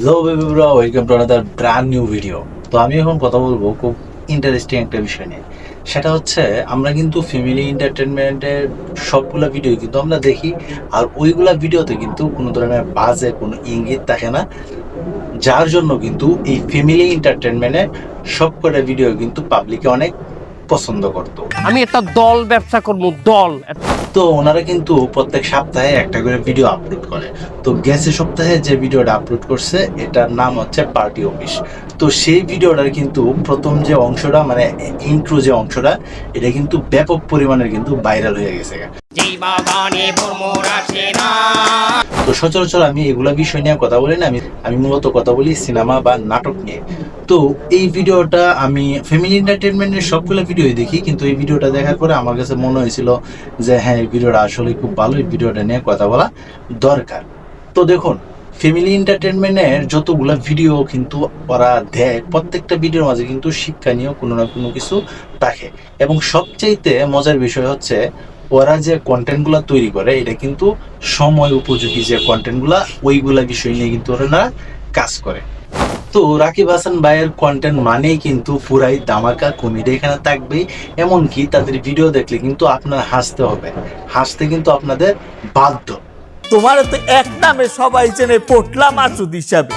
Hello বেবিরা welcome to another brand new video তো আমি এখন কথা বলব খুব ইন্টারেস্টিং একটা বিষয় নিয়ে। সেটা হচ্ছে, আমরা কিন্তু ফ্যামিলি এন্টারটেনমেন্টের সবগুলা ভিডিও কিন্তু আমরা দেখি, আর ওইগুলা ভিডিওতে কিন্তু কোনো ধরনের বাজে কোনো ইঙ্গিত থাকে না। যার জন্য কিন্তু এই ফ্যামিলি এন্টারটেনমেন্টের সবকটা ভিডিও কিন্তু পাবলিকে অনেক পছন্দ করতো। আমি একটা দল ব্যবসা করব, দল। তো ওনারা কিন্তু প্রত্যেক সপ্তাহে একটা করে ভিডিও আপলোড করে। তো গেছে সপ্তাহে যে ভিডিওটা আপলোড করছে, এটার নাম হচ্ছে পার্টি অফিস তো সেই ভিডিওটার কিন্তু প্রথম যে অংশটা মানে ইন্ট্রো যে অংশটা, এটা কিন্তু ব্যাপক পরিমাণের কিন্তু ভাইরাল হয়ে গেছে। না। তো সচরাচর আমি এগুলা বিষয় নিয়ে কথা বলি না, আমি আমি মূলত কথা বলি সিনেমা বা নাটক নিয়ে। তো এই ভিডিওটা আমি ফ্যামিলি এন্টারটেনমেন্টের সবগুলো ভিডিওই দেখি, কিন্তু এই ভিডিওটা দেখার পরে আমার কাছে মনে হয়েছিল যে হ্যাঁ এই ভিডিওটা আসলে খুব ভালো, এই ভিডিওটা নিয়ে কথা বলা দরকার। তো দেখুন ফ্যামিলি এন্টারটেনমেন্টের যতগুলো ভিডিও কিন্তু ওরা দেয়, প্রত্যেকটা ভিডিওর মাঝে কিন্তু শিক্ষা নিয়েও কোনো না কোনো কিছু থাকে। এবং সবচাইতে মজার বিষয় হচ্ছে ওরা যে কন্টেন্টগুলো তৈরি করে এটা কিন্তু সময় উপযোগী যে কন্টেন্টগুলা ওইগুলা বিষয় নিয়ে কিন্তু ওরা কাজ করে। তো রাকিব হাসান ভাইয়ের কন্টেন্ট মানেই কিন্তু পুরাই দামাকা কমেডি এখানে থাকবেই এমনকি তাদের ভিডিও দেখলে কিন্তু আপনার হাসতে হবে। হাসতে কিন্তু আপনাদের বাধ্য। তোমার তো এক নামে সবাই চেনে পোটলা মাসুদ হিসাবে।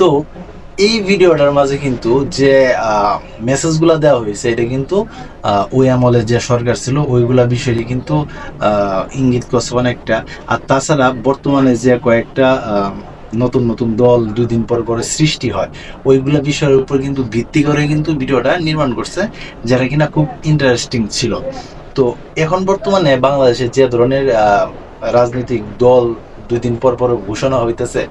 তো এই ভিডিওটার মাঝে কিন্তু যে মেসেজগুলো দেওয়া হয়েছে, এটা কিন্তু ওই আমলের যে সরকার ছিল, ওইগুলা বিষয়ে কিন্তু ইঙ্গিত করছে অনেকটা। আর তাছাড়া বর্তমানে যে কয়েকটা নতুন নতুন দল দুই দিন পর পরে সৃষ্টি হয়, ওইগুলো বিষয়ের উপর কিন্তু ভিত্তি করে কিন্তু ভিডিওটা নির্মাণ করছে যেটা কিনা খুব ইন্টারেস্টিং ছিল। তো এখন বর্তমানে বাংলাদেশে যে ধরনের রাজনৈতিক দল দুই দিন পর পর ঘোষণা হইতেছে।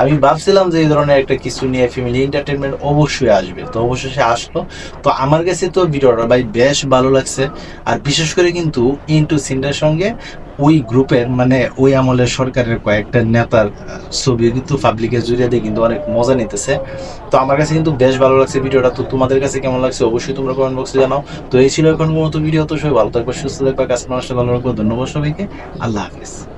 আমি ভাবছিলাম যে এই ধরনের একটা কিছু নিয়ে ফ্যামিলি এন্টারটেনমেন্ট অবশ্যই আসবে। তো অবশ্যই সে আসলো। তো আমার কাছে তো ভিডিওটা ভাই বেশ ভালো লাগছে। আর বিশেষ করে কিন্তু ইন্টু সিনটার সঙ্গে ওই গ্রুপের মানে ওই আমলের সরকারের কয়েকটা নেতার ছবি কিন্তু পাবলিকের জড়িয়ে দিয়ে কিন্তু অনেক মজা নিতেছে। তো আমার কাছে কিন্তু বেশ ভালো লাগছে ভিডিওটা। তো তোমাদের কাছে কেমন লাগছে অবশ্যই তোমরা কমেন্ট বক্সে জানাও। তো এই ছিল এখন মতো ভিডিও। তো সবাই ভালো থাকবে, সুস্থ থাকবে কাছে মানুষটা ভালো রাখব। ধন্যবাদ সবাইকে। আল্লাহ হাফিজ।